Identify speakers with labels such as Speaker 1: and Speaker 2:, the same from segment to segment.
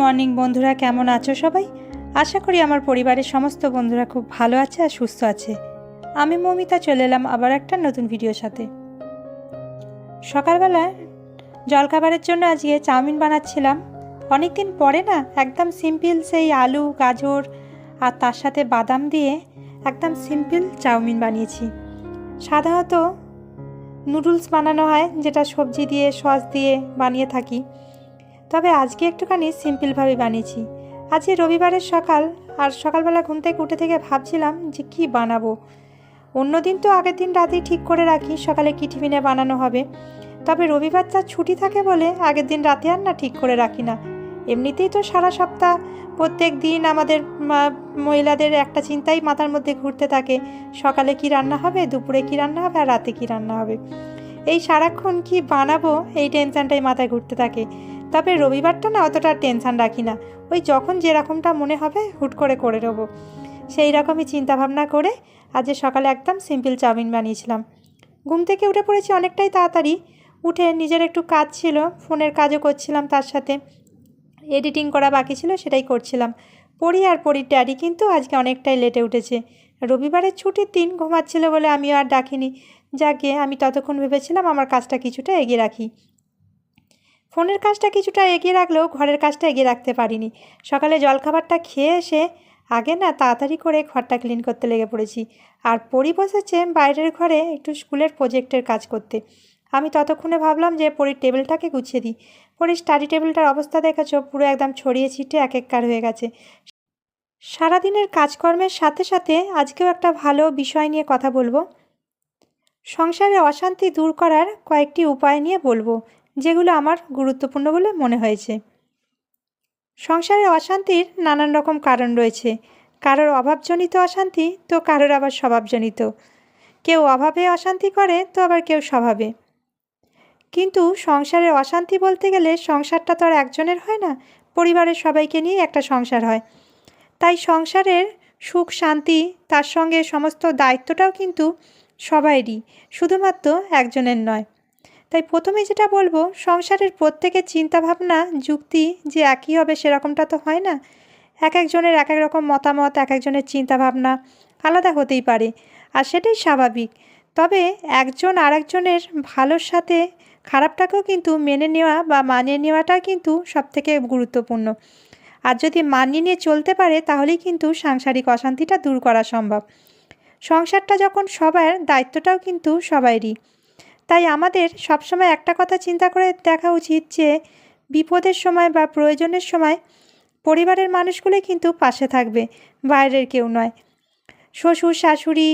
Speaker 1: Morning বন্ধুরা, কেমন আছো সবাই? আশা করি আমার পরিবারের সমস্ত বন্ধুরা খুব ভালো আছে আর সুস্থ আছে। আমি মমিতা, চলে এলাম আবার একটা নতুন ভিডিওর সাথে। সকালবেলা জলখাবারের জন্য আজকে চাউমিন বানাচ্ছিলাম। অনেক দিন পরে না, একদম সিম্পল সেই আলু, গাজর আর তার সাথে বাদাম দিয়ে একদম সিম্পল চাউমিন বানিয়েছি। সাধারণত নুডলস বানানো হয়, যেটা সবজি দিয়ে, সস দিয়ে বানিয়ে থাকি। তবে আজকে একটুখানি সিম্পলভাবে বানিয়েছি। আজকে রবিবারের সকাল, আর সকালবেলা ঘুম থেকে উঠে থেকে ভাবছিলাম যে কি বানাবো। অন্যদিন তো আগের দিন রাতেই ঠিক করে রাখি, সকালে কী টিফিনে বানানো হবে। তবে রবিবারটা ছুটি থাকে বলে আগের দিন রাতে আর না ঠিক করে রাখি না। এমনিতেই তো সারা সপ্তাহ, প্রত্যেক দিন আমাদের মহিলাদের একটা চিন্তাই মাথার মধ্যে ঘুরতে থাকে। সকালে কি রান্না হবে, দুপুরে কি রান্না হবে, আর রাতে কি রান্না হবে। এই সারাক্ষণ কি বানাবো, এই টেনশনটাই মাথায় ঘুরতে থাকে। তবে রবিবারটা না অতটা টেনশন রাখি না। ওই যখন যেরকমটা মনে হবে হুট করে করে নেব। সেই রকমই চিন্তাভাবনা করে আজ সকালে একদম সিম্পল চাউমিন বানিয়েছিলাম। ঘুম থেকে উঠে পড়েছি অনেকটাই তাড়াতাড়ি। উঠে নিজের একটু কাজ ছিল, ফোনের কাজও করছিলাম তার সাথে। এডিটিং করা বাকি ছিল সেটাই করছিলাম। পড়ি আর পড়ির ড্যাডি কিন্তু আজকে অনেকটাই লেটে উঠেছে। রবিবারের ছুটির দিন ঘুমাচ্ছিল বলে আমিও আর ডাকিনি। যাকে আমি ততক্ষণ ভেবেছিলাম আমার কাজটা কিছুটা এগিয়ে রাখি। ফোনের কাজটা কিছুটা এগিয়ে রাখলেও ঘরের কাজটা এগিয়ে রাখতে পারিনি। সকালে জলখাবারটা খেয়ে এসে আগে না তাড়াতাড়ি করে ঘরটা ক্লিন করতে লেগে পড়েছি। আর পরি বসেছে বাইরের ঘরে একটু স্কুলের প্রজেক্টের কাজ করতে। আমি ততক্ষণে ভাবলাম যে পরির টেবিলটাকে গুছিয়ে দিই। পরির স্টাডি টেবিলটার অবস্থা দেখেছ, পুরো একদম ছড়িয়ে ছিটে এক এককার হয়ে গেছে। সারাদিনের কাজকর্মের সাথে সাথে আজকেও একটা ভালো বিষয় নিয়ে কথা বলব। সংসারে অশান্তি দূর করার কয়েকটি উপায় নিয়ে বলব। যেগুলো আমার গুরুত্বপূর্ণ বলে মনে হয়েছে। সংসারে অশান্তির নানান রকম কারণ রয়েছে। কারোর অভাবজনিত অশান্তি, তো কারোর আবার স্বভাবজনিত। কেউ অভাবে অশান্তি করে, তো আবার কেউ স্বভাবে। কিন্তু সংসারের অশান্তি বলতে গেলে সংসারটা তো আর একজনের হয় না, পরিবারের সবাইকে নিয়ে একটা সংসার হয়। তাই সংসারের সুখ, শান্তি, তার সঙ্গে সমস্ত দায়িত্বটাও কিন্তু সবাইরই, শুধুমাত্র একজনের নয়। তাই প্রথমে যেটা বলব, সংসারের প্রত্যেকের চিন্তাভাবনা, যুক্তি যে একই হবে সেরকমটা তো হয় না। এক একজনের এক এক রকম মতামত, এক একজনের চিন্তাভাবনা আলাদা হতেই পারে, আর সেটাই স্বাভাবিক। তবে একজন আরেকজনের ভালোর সাথে খারাপটাকেও কিন্তু মেনে নেওয়া বা মানিয়ে নেওয়াটা কিন্তু সবথেকে গুরুত্বপূর্ণ। আর যদি মানিয়ে নিয়ে চলতে পারে, তাহলেই কিন্তু সাংসারিক অশান্তিটা দূর করা সম্ভব। সংসারটা যখন সবার, দায়িত্বটাও কিন্তু সবাইরই। তাই আমাদের সবসময় একটা কথা চিন্তা করে দেখা উচিত যে, বিপদের সময় বা প্রয়োজনের সময় পরিবারের মানুষগুলো কিন্তু পাশে থাকবে, বাইরের কেউ নয়। শ্বশুর, শাশুড়ি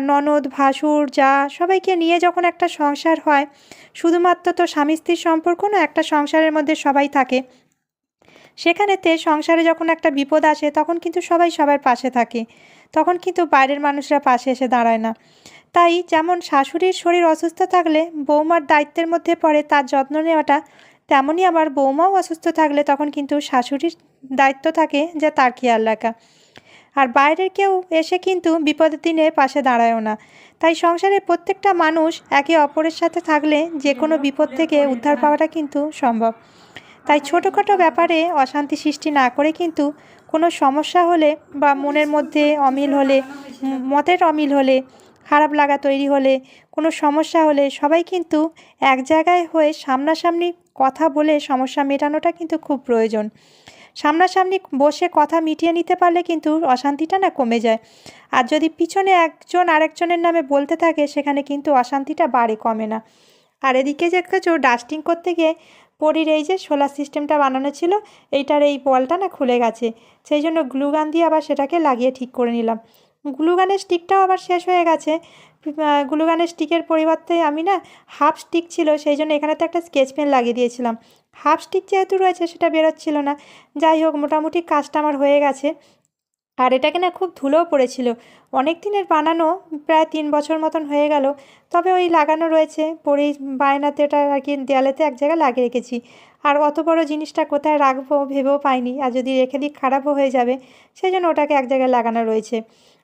Speaker 1: ননদ, ভাসুর, যা সবাইকে নিয়ে যখন একটা সংসার হয়, শুধুমাত্র তো স্বামী স্ত্রীর সম্পর্ক না একটা সংসারের মধ্যে সবাই থাকে। সেখানেতে সংসারে যখন একটা বিপদ আসে, তখন কিন্তু সবাই সবার পাশে থাকে। তখন কিন্তু বাইরের মানুষরা পাশে এসে দাঁড়ায় না। তাই যেমন শাশুড়ির শরীর অসুস্থ থাকলে বৌমার দায়িত্বের মধ্যে পড়ে তার যত্ন নেওয়াটা তেমনই আবার বৌমাও অসুস্থ থাকলে তখন কিন্তু শাশুড়ির দায়িত্ব থাকে যে তার খেয়াল রাখা। আর বাইরের কেউ এসে কিন্তু বিপদের দিনে পাশে দাঁড়ায়ও না। তাই সংসারের প্রত্যেকটা মানুষ একে অপরের সাথে থাকলে যে কোনো বিপদ থেকে উদ্ধার পাওয়াটা কিন্তু সম্ভব। তাই ছোটোখাটো ব্যাপারে অশান্তি সৃষ্টি না করে কিন্তু কোনো সমস্যা হলে বা মনের মধ্যে অমিল হলে মতের অমিল হলে খারাপ লাগা তৈরি হলে, কোনো সমস্যা হলে সবাই কিন্তু এক জায়গায় হয়ে সামনাসামনি কথা বলে সমস্যা মেটানোটা কিন্তু খুব প্রয়োজন। সামনাসামনি বসে কথা মিটিয়ে নিতে পারলে কিন্তু অশান্তিটা না কমে যায়। আর যদি পিছনে একজন আরেকজনের নামে বলতে থাকে, সেখানে কিন্তু অশান্তিটা বাড়ে, কমে না। আর এদিকে যে দেখছ ডাস্টিং করতে গিয়ে পরির এই যে সোলার সিস্টেমটা বানানো ছিল, এইটার এই বলটা না খুলে গেছে। সেই জন্য গ্লুগান দিয়ে আবার সেটাকে লাগিয়ে ঠিক করে নিলাম। গ্লুগানের স্টিকটাও আবার শেষ হয়ে গেছে। গ্লুগানের স্টিকের পরিবর্তে আমি না হাফ স্টিক ছিল, সেই জন্য এখানে তো একটা স্কেচ পেন লাগিয়ে দিয়েছিলাম। হাফ স্টিক যেহেতু রয়েছে, সেটা বেরোচ্ছিল না। যাই হোক, মোটামুটি কাজটা আমার হয়ে গেছে। আর এটাকে না খুব ধুলোও পড়েছিল। অনেক দিনের বানানো, প্রায় তিন বছর মতন হয়ে গেল। তবে ওই লাগানো রয়েছে, পরেই বায়নাতে ওটা আর কি দেয়ালেতে এক জায়গায় লাগিয়ে রেখেছি। আর অত বড় জিনিসটা কোথায় রাখব ভেবেও পাইনি। আর যদি রেখে দিই, খারাপও হয়ে যাবে। সেই জন্য ওটাকে এক জায়গায় লাগানো রয়েছে।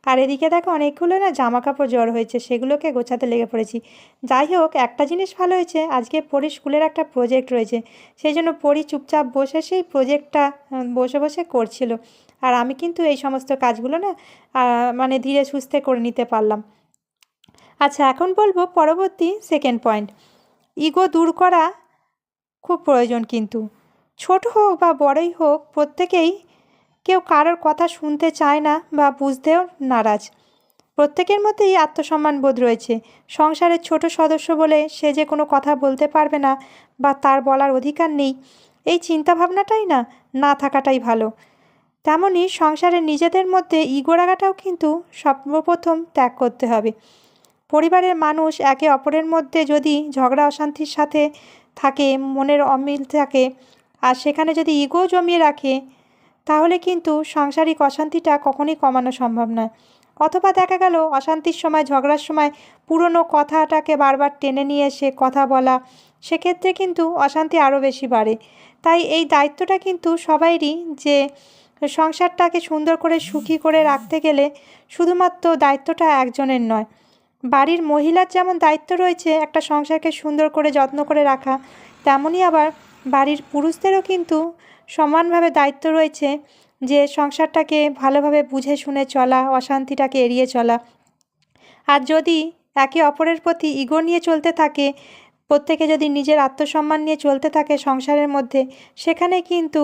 Speaker 1: আর এদিকে দেখো অনেকগুলো না জামা কাপড় জ্বর হয়েছে, সেগুলোকে গোছাতে লেগে পড়েছি। যাই হোক, একটা জিনিস ভালো হয়েছে, আজকে পরি স্কুলের একটা প্রজেক্ট রয়েছে। সেই জন্য পরি চুপচাপ বসে সেই প্রজেক্টটা বসে বসে করছিল। আর আমি কিন্তু এই সমস্ত কাজগুলো না মানে ধীরে সুস্থে করে নিতে পারলাম। আচ্ছা এখন বলব পরবর্তী সেকেন্ড পয়েন্ট ইগো দূর করা খুব প্রয়োজন কিন্তু। ছোট হোক বা বড়ই হোক, প্রত্যেকেই কেউ কারোর কথা শুনতে চায় না বা বুঝতেও নারাজ। প্রত্যেকের মধ্যেই আত্মসম্মান বোধ রয়েছে। সংসারের ছোট সদস্য বলে সে যে কোনো কথা বলতে পারবে না বা তার বলার অধিকার নেই, এই চিন্তাভাবনাটাই না না থাকাটাই ভালো। তেমনই সংসারে নিজেদের মধ্যে ইগো রাখাটাও কিন্তু সর্বপ্রথম ত্যাগ করতে হবে। পরিবারের মানুষ একে অপরের মধ্যে যদি ঝগড়া অশান্তির সাথে থাকে, মনের অমিল থাকে, আর সেখানে যদি ইগো জমিয়ে রাখে তাহলে কিন্তু সাংসারিক অশান্তিটা কখনোই কমানো সম্ভব নয়। অথবা দেখা গেল, অশান্তির সময়, ঝগড়ার সময় পুরনো কথাটাকে বারবার টেনে নিয়ে এসে কথা বলা, সেক্ষেত্রে কিন্তু অশান্তি আরও বেশি বাড়ে। তাই এই দায়িত্বটা কিন্তু সবাইরই যে সংসারটাকে সুন্দর করে সুখী করে রাখতে গেলে শুধুমাত্র দায়িত্বটা একজনের নয়। বাড়ির মহিলার যেমন দায়িত্ব রয়েছে, একটা সংসারকে সুন্দর করে যত্ন করে রাখা তেমনই আবার বাড়ির পুরুষদেরও কিন্তু সমানভাবে দায়িত্ব রয়েছে যে সংসারটাকে ভালোভাবে বুঝে শুনে চলা, অশান্তিটাকে এড়িয়ে চলা। আর যদি একে অপরের প্রতি ইগো নিয়ে চলতে থাকে, প্রত্যেকে যদি নিজের আত্মসম্মান নিয়ে চলতে থাকে সংসারের মধ্যে, সেখানে কিন্তু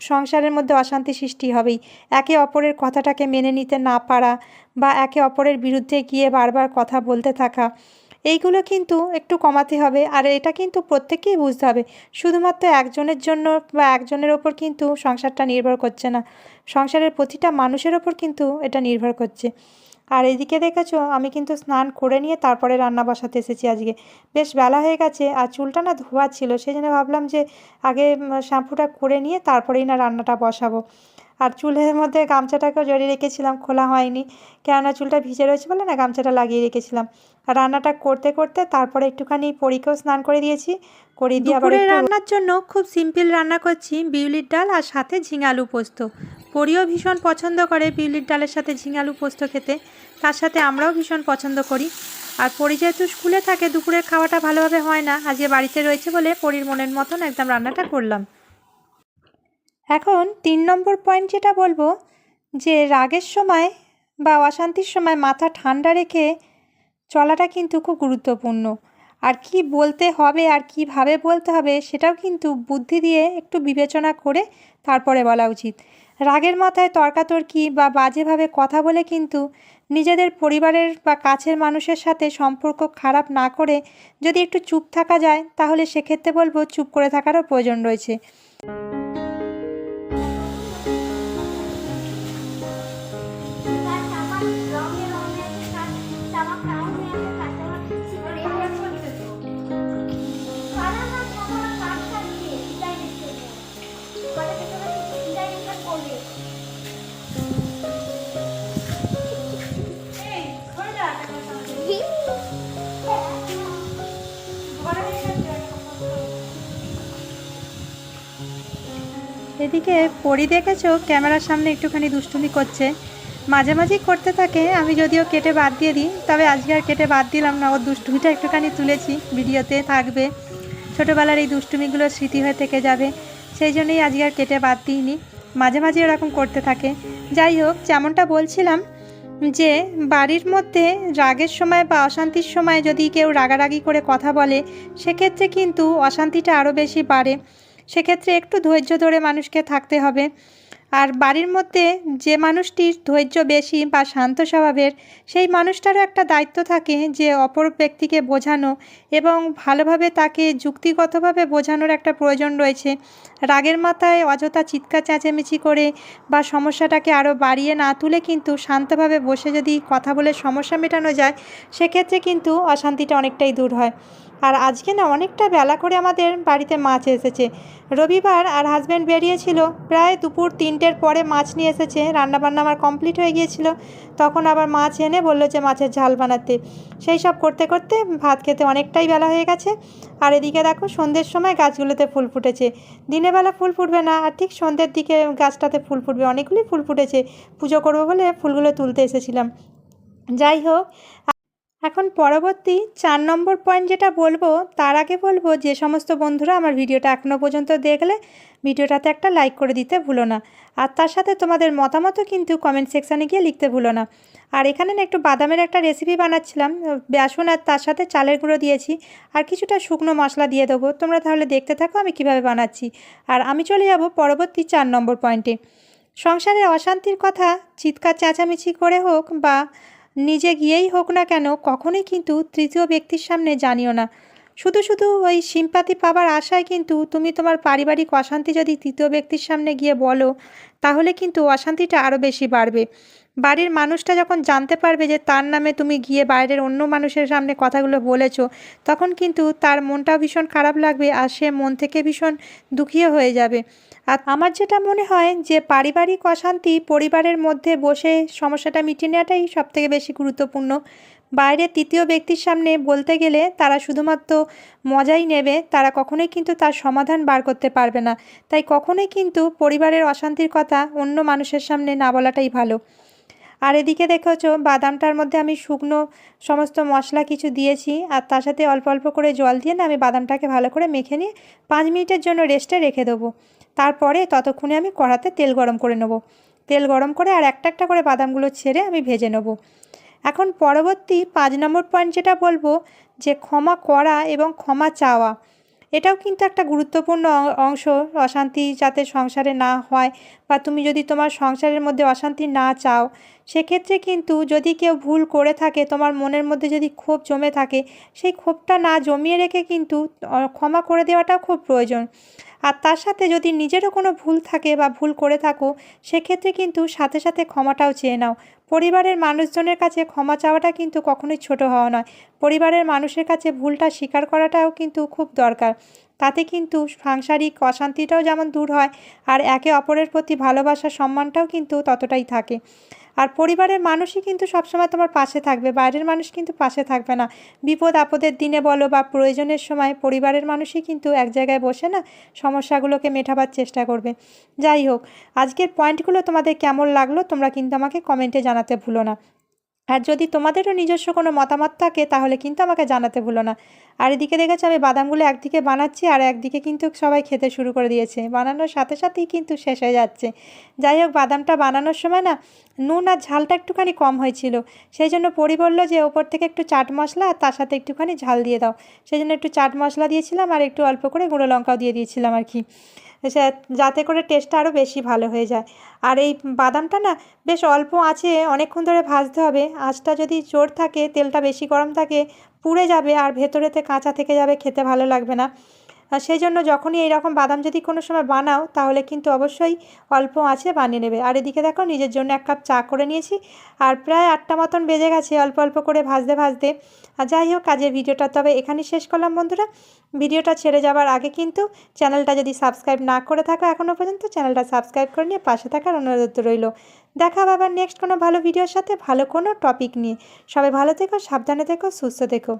Speaker 1: সংসারের মধ্যে অশান্তি সৃষ্টি হবেই। একে অপরের কথাটাকে মেনে নিতে না পারা বা একে অপরের বিরুদ্ধে গিয়ে বারবার কথা বলতে থাকা এইগুলো কিন্তু একটু কমাতে হবে। আর এটা কিন্তু প্রত্যেকেই বুঝতে হবে। শুধুমাত্র একজনের জন্য বা একজনের ওপর কিন্তু সংসারটা নির্ভর করছে না। সংসারের প্রতিটা মানুষের ওপর কিন্তু এটা নির্ভর করছে। আর এদিকে দেখেছ আমি কিন্তু স্নান করে নিয়ে তারপরে রান্না বসাতে এসেছি আজকে। বেশ বেলা হয়ে গেছে আর চুলটা না ধোয়া ছিল সেই জন্য ভাবলাম যে আগে শ্যাম্পুটা করে নিয়ে তারপরেই না রান্নাটা বসাবো। আর চুলের মধ্যে গামছাটাকেও জড়িয়ে রেখেছিলাম খোলা হয়নি। কেননা চুলটা ভিজে রয়েছে বলে না গামছাটা লাগিয়ে রেখেছিলাম। আর রান্নাটা করতে করতে তারপরে একটুখানি পরীকেও স্নান করে দিয়েছি। করে দিয়ে আবার
Speaker 2: রান্নার জন্য খুব সিম্পল রান্না করছি বিউলির ডাল আর সাথে ঝিঙালু পোস্ত। পরিও ভীষণ পছন্দ করে বিউলির ডালের সাথে ঝিঙালু পোস্ত খেতে। তার সাথে আমরাও ভীষণ পছন্দ করি। আর পরি যেহেতু স্কুলে থাকে, দুপুরের খাওয়াটা ভালোভাবে হয় না। আজকে বাড়িতে রয়েছে বলে পরির মনের মতন একদম রান্নাটা করলাম।
Speaker 1: এখন তিন নম্বর পয়েন্ট যেটা বলব, যে রাগের সময় বা অশান্তির সময় মাথা ঠান্ডা রেখে চলাটা কিন্তু খুব গুরুত্বপূর্ণ। আর কি বলতে হবে, আর কীভাবে বলতে হবে, সেটাও কিন্তু বুদ্ধি দিয়ে একটু বিবেচনা করে তারপরে বলা উচিত। রাগের মাথায় তর্কাতর্কি বা বাজেভাবে কথা বলে কিন্তু নিজেদের পরিবারের বা কাছের মানুষের সাথে সম্পর্ক খারাপ না করে যদি একটু চুপ থাকা যায়, তাহলে সেক্ষেত্রে বলব চুপ করে থাকারও প্রয়োজন রয়েছে। এদিকে পরি দেখেছ? ক্যামেরার সামনে একটুখানি দুষ্টুমি করছে। মাঝে মাঝেই করতে থাকে, আমি যদিও কেটে বাদ দিয়ে দিই, তবে আজকে আর কেটে বাদ দিলাম না। ওর দুষ্টুমিটা একটুখানি তুলেছি, ভিডিওতে থাকবে। ছোটোবেলার এই দুষ্টুমিগুলো স্মৃতি হয়ে থেকে যাবে, সেই জন্যই আজকে আর কেটে বাদ দিইনি। মাঝে মাঝে এরকম করতে থাকে। যাই হোক, যেমনটা বলছিলাম যে, বাড়ির মধ্যে রাগের সময় বা অশান্তির সময় যদি কেউ রাগারাগি করে কথা বলে, সেক্ষেত্রে কিন্তু অশান্তিটা আরও বেশি বাড়ে। সেক্ষেত্রে একটু ধৈর্য ধরে মানুষকে থাকতে হবে। আর বাড়ির মধ্যে যে মানুষটির ধৈর্য বেশি বা শান্ত স্বভাবের, সেই মানুষটারও একটা দায়িত্ব থাকে যে অপর ব্যক্তিকে বোঝানো এবং ভালোভাবে তাকে যুক্তিগতভাবে বোঝানোর একটা প্রয়োজন রয়েছে। রাগের মাথায় অযথা চিৎকার, চেঁচামেচি করে বা সমস্যাটাকে আরও বাড়িয়ে না তুলে কিন্তু শান্তভাবে বসে যদি কথা বলে সমস্যা মেটানো যায়, সেক্ষেত্রে কিন্তু অশান্তিটা অনেকটাই দূর হয়। আর আজকে না অনেকটা বেলা করে আমাদের বাড়িতে মাছ এসেছে। রবিবার আর হাজব্যান্ড বেরিয়েছিল। প্রায় দুপুর তিনটের পরে মাছ নিয়ে এসেছে। রান্নাবান্না আমার কমপ্লিট হয়ে গিয়েছিল। তখন আবার মাছ এনে বলল যে মাছের ঝাল বানাতে। সেই সব করতে করতে ভাত খেতে অনেকটাই বেলা হয়ে গেছে। আর এদিকে দেখো সন্ধ্যের সময় গাছগুলোতে ফুল ফুটেছে। দিনের বেলা ফুল ফুটবে না আর ঠিক সন্ধ্যের দিকে গাছটাতে ফুল ফুটবে। অনেকগুলি ফুল ফুটেছে। পুজো করব বলে ফুলগুলো তুলতে এসেছিলাম। যাই হোক এখন পরবর্তী চার নম্বর পয়েন্ট যেটা বলব, তার আগে বলব যে সমস্ত বন্ধুরা আমার ভিডিওটা এখনও পর্যন্ত দেখলে ভিডিওটাতে একটা লাইক করে দিতে ভুলো না। আর তার সাথে তোমাদের মতামতও কিন্তু কমেন্ট সেকশানে গিয়ে লিখতে ভুলো না। আর এখানে না একটু বাদামের একটা রেসিপি বানাচ্ছিলাম, বেসন আর তার সাথে চালের গুঁড়ো দিয়েছি, আর কিছুটা শুকনো মশলা দিয়ে দেবো। তোমরা তাহলে দেখতে থাকো আমি কীভাবে বানাচ্ছি। আর আমি চলে যাব পরবর্তী চার নম্বর পয়েন্টে সংসারে অশান্তির কথা চিৎকার চেঁচামেচি করে হোক বা নিজে গিয়েই হোক না কেন, কখনোই কিন্তু তৃতীয় ব্যক্তির সামনে জানিও না। শুধু শুধু ওই সিম্পাতি পাবার আশায় কিন্তু তুমি তোমার পারিবারিক অশান্তি যদি তৃতীয় ব্যক্তির সামনে গিয়ে বলো, তাহলে কিন্তু অশান্তিটা আরও বেশি বাড়বে। বাড়ির মানুষটা যখন জানতে পারবে যে তার নামে তুমি গিয়ে বাইরের অন্য মানুষের সামনে কথাগুলো বলেছ, তখন কিন্তু তার মনটা ভীষণ খারাপ লাগবে আর সে মন থেকে ভীষণ দুঃখীও হয়ে যাবে। আর আমার যেটা মনে হয় যে পারিবারিক অশান্তি পরিবারের মধ্যে বসে সমস্যাটা মিটিয়ে নেওয়াটাই সবথেকে বেশি গুরুত্বপূর্ণ। বাইরে তৃতীয় ব্যক্তির সামনে বলতে গেলে তারা শুধুমাত্র মজাই নেবে, তারা কখনোই কিন্তু তার সমাধান বার করতে পারবে না। তাই কখনোই কিন্তু পরিবারের অশান্তির কথা অন্য মানুষের সামনে না বলাটাই ভালো। আর এদিকে দেখেছ, বাদামটার মধ্যে আমি শুকনো সমস্ত মশলা কিছু দিয়েছি আর তার সাথে অল্প অল্প করে জল দিয়ে না আমি বাদামটাকে ভালো করে মেখে নিয়ে পাঁচ মিনিটের জন্য রেস্টে রেখে দেবো। তারপরে ততক্ষণে আমি কড়াতে তেল গরম করে নেব। তেল গরম করে আর একটা একটা করে বাদামগুলো ছেড়ে আমি ভেজে নেব। এখন পরবর্তী পাঁচ নম্বর পয়েন্ট যেটা বলব, যে ক্ষমা করা এবং ক্ষমা চাওয়া। এটাও কিন্তু একটা গুরুত্বপূর্ণ অংশ। অশান্তি যাতে সংসারে না হয় বা তুমি যদি তোমার সংসারের মধ্যে অশান্তি না চাও, সেক্ষেত্রে কিন্তু যদি কেউ ভুল করে থাকে, তোমার মনের মধ্যে যদি ক্ষোভ জমে থাকে, সেই ক্ষোভটা না জমিয়ে রেখে কিন্তু ক্ষমা করে দেওয়াটাও খুব প্রয়োজন। আর তার সাথে যদি নিজেরও কোনো ভুল থাকে বা ভুল করে থাকো, সেক্ষেত্রে কিন্তু সাথে সাথে ক্ষমাটাও চেয়ে নাও। পরিবারের মানুষজনের কাছে ক্ষমা চাওয়াটা কিন্তু কখনোই ছোট হওয়া নয়। পরিবারের মানুষের কাছে ভুলটা স্বীকার করাটাও কিন্তু খুব দরকার। তাতে কিন্তু সাংসারিক অশান্তিটাও যেমন দূর হয়, আর একে অপরের প্রতি ভালোবাসা, সম্মানটাও কিন্তু ততটাই থাকে। আর পরিবারের মানুষই কিন্তু সবসময় তোমার পাশে থাকবে, বাইরের মানুষ কিন্তু পাশে থাকবে না। বিপদ আপদের দিনে বলো বা প্রয়োজনের সময় পরিবারের মানুষই কিন্তু এক জায়গায় বসে না সমস্যাগুলোকে মেটাবার চেষ্টা করবে। যাই হোক, আজকের পয়েন্টগুলো তোমাদের কেমন লাগল তোমরা কিন্তু আমাকে কমেন্টে জানাতে ভুলো না। আর যদি তোমাদেরও নিজস্ব কোনো মতামত থাকে, তাহলে কিন্তু আমাকে জানাতে ভুলো না। আর এদিকে দেখেছ, আমি বাদামগুলো একদিকে বানাচ্ছি আর একদিকে কিন্তু সবাই খেতে শুরু করে দিয়েছে। বানানোর সাথে সাথেই কিন্তু শেষ হয়ে যাচ্ছে। যাই হোক, বাদামটা বানানোর সময় না, নুন আর ঝালটা একটুখানি কম হয়েছিল। সেই জন্য পরি বলল যে, ওপর থেকে একটু চাট মশলা আর তার সাথে একটুখানি ঝাল দিয়ে দাও। সেই জন্য একটু চাট মশলা দিয়েছিলাম আর একটু অল্প করে গুঁড়ো লঙ্কাও দিয়ে দিয়েছিলাম আর কি। যাতে করে টেস্টটা আরও বেশি ভালো হয়ে যায়। আর এই বাদামটা না বেশ অল্প আছে, অনেকক্ষণ ধরে ভাজতে হবে। আঁচটা যদি জোর থাকে, তেলটা বেশি গরম থাকে, পুড়ে যাবে আর ভেতরেতে কাঁচা থেকে যাবে, খেতে ভালো লাগবে না। আর সেই জন্য যখনই এইরকম বাদাম যদি কোনো সময় বানাও, তাহলে কিন্তু অবশ্যই অল্প আছে বানিয়ে নেবে। আর এদিকে দেখো, নিজের জন্য এক কাপ চা করে নিয়েছি। আর প্রায় আটটা মতন বেজে গেছে অল্প অল্প করে ভাজতে ভাজতে। আর যাই হোক কাজের ভিডিওটা তবে এখানেই শেষ করলাম বন্ধুরা। ভিডিওটা ছেড়ে যাবার আগে কিন্তু চ্যানেলটা যদি সাবস্ক্রাইব না করে থাকো এখনও পর্যন্ত, চ্যানেলটা সাবস্ক্রাইব করে নিয়ে পাশে থাকার অনুরোধ রইল। দেখা হবে আবার নেক্সট কোনো ভালো ভিডিওর সাথে, ভালো কোনো টপিক নিয়ে। সবাই ভালো থেকো, সাবধানে থেকো, সুস্থ থেকো।